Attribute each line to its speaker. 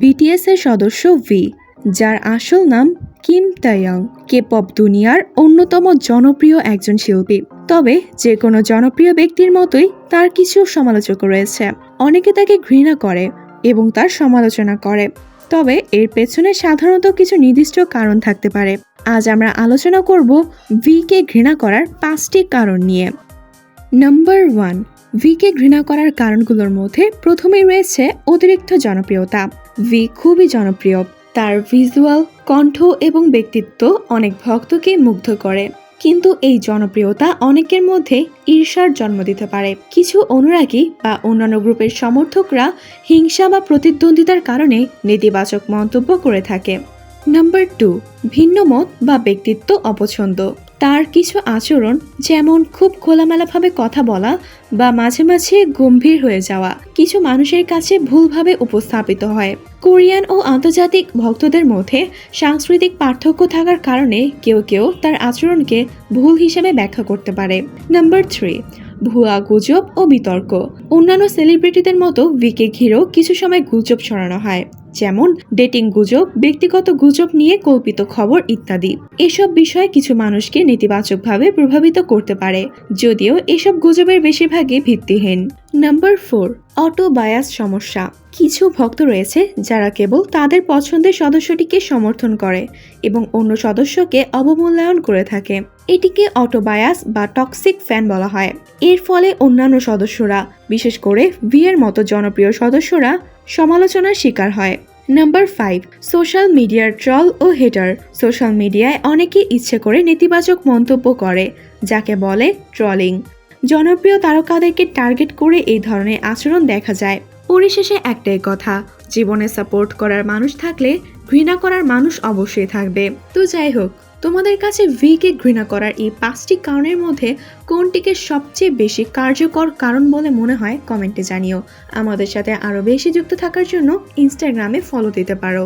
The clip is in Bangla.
Speaker 1: বিটিএস এর সদস্য ভি যার আসল নাম কিম তাইয়ং কে পপ দুনিয়ার অন্যতম জনপ্রিয় একজন শিল্পী। তবে যে কোনো জনপ্রিয় ব্যক্তির মতোই তার কিছু সমালোচক রয়েছে। অনেকে তাকে ঘৃণা করে এবং তার সমালোচনা করে। তবে এর পেছনে সাধারণত কিছু নির্দিষ্ট কারণ থাকতে পারে। আজ আমরা আলোচনা করব ভিকে ঘৃণা করার পাঁচটি কারণ নিয়ে। নাম্বার ওয়ান ভিকে ঘৃণা করার কারণগুলোর মধ্যে প্রথমেই রয়েছে অতিরিক্ত জনপ্রিয়তা। ভি খুবই জনপ্রিয়। তার ভিজুয়াল কণ্ঠ এবং ব্যক্তিত্ব অনেক ভক্তকে মুগ্ধ করে। কিন্তু এই জনপ্রিয়তা অনেকের মধ্যে ঈর্ষার জন্ম দিতে পারে। কিছু অনুরাগী বা অন্যান্য গ্রুপের সমর্থকরা হিংসা বা প্রতিদ্বন্দ্বিতার কারণে নেতিবাচক মন্তব্য করে থাকে। নাম্বার টু ভিন্ন মত বা ব্যক্তিত্ব অপছন্দ। তার কিছু আচরণ যেমন খুব খোলামেলাভাবে কথা বলা বা মাঝে মাঝে গম্ভীর হয়ে যাওয়া, কিছু মানুষের কাছে ভুলভাবে উপস্থাপিত হয়। কোরিয়ান ও আন্তর্জাতিক ভক্তদের মধ্যে সাংস্কৃতিক পার্থক্য থাকার কারণে কেউ কেউ তার আচরণকে ভুল হিসেবে ব্যাখ্যা করতে পারে। নাম্বার থ্রি, ভুয়া গুজব ও বিতর্ক। অন্যান্য সেলিব্রিটিদের মতো ভিকে ঘিরেও কিছু সময় গুজব ছড়ানো হয়। যেমন ডেটিং গুজব, ব্যক্তিগত গুজব নিয়ে কল্পিত খবর ইত্যাদি। এসব বিষয় কিছু মানুষকে নেতিবাচকভাবে প্রভাবিত করতে পারে, যদিও এসব গুজবের বেশিরভাগই ভিত্তিহীন। নাম্বার ফোর অটো বায়াস সমস্যা। কিছু ভক্ত রয়েছে যারা কেবল তাদের পছন্দের সদস্যটিকে সমর্থন করে এবং অন্য সদস্যকে অবমূল্যায়ন করে থাকে। এটিকে অটোবায়াস বা টক্সিক ফ্যান বলা হয়। এর ফলে অন্যান্য সদস্যরা, বিশেষ করে ভিয়ের মতো জনপ্রিয় সদস্যরা, সমালোচনার শিকার হয়। নাম্বার ফাইভ, সোশ্যাল মিডিয়ার ট্রল ও হেটার। সোশ্যাল মিডিয়ায় অনেকে ইচ্ছে করে নেতিবাচক মন্তব্য করে, যাকে বলে ট্রলিং। জনপ্রিয় তারকাদেরকে টার্গেট করে এই ধরনের আচরণ দেখা যায়। পরিশেষে একটাই কথা, জীবনে সাপোর্ট করার মানুষ থাকলে ঘৃণা করার মানুষ অবশ্যই থাকবে। তো যাই হোক, তোমাদের কাছে ভিকে ঘৃণা করার এই পাঁচটি কারণের মধ্যে কোনটিকে সবচেয়ে বেশি কার্যকর কারণ বলে মনে হয় কমেন্টে জানিও। আমাদের সাথে আরও বেশি যুক্ত থাকার জন্য ইনস্টাগ্রামে ফলো দিতে পারো।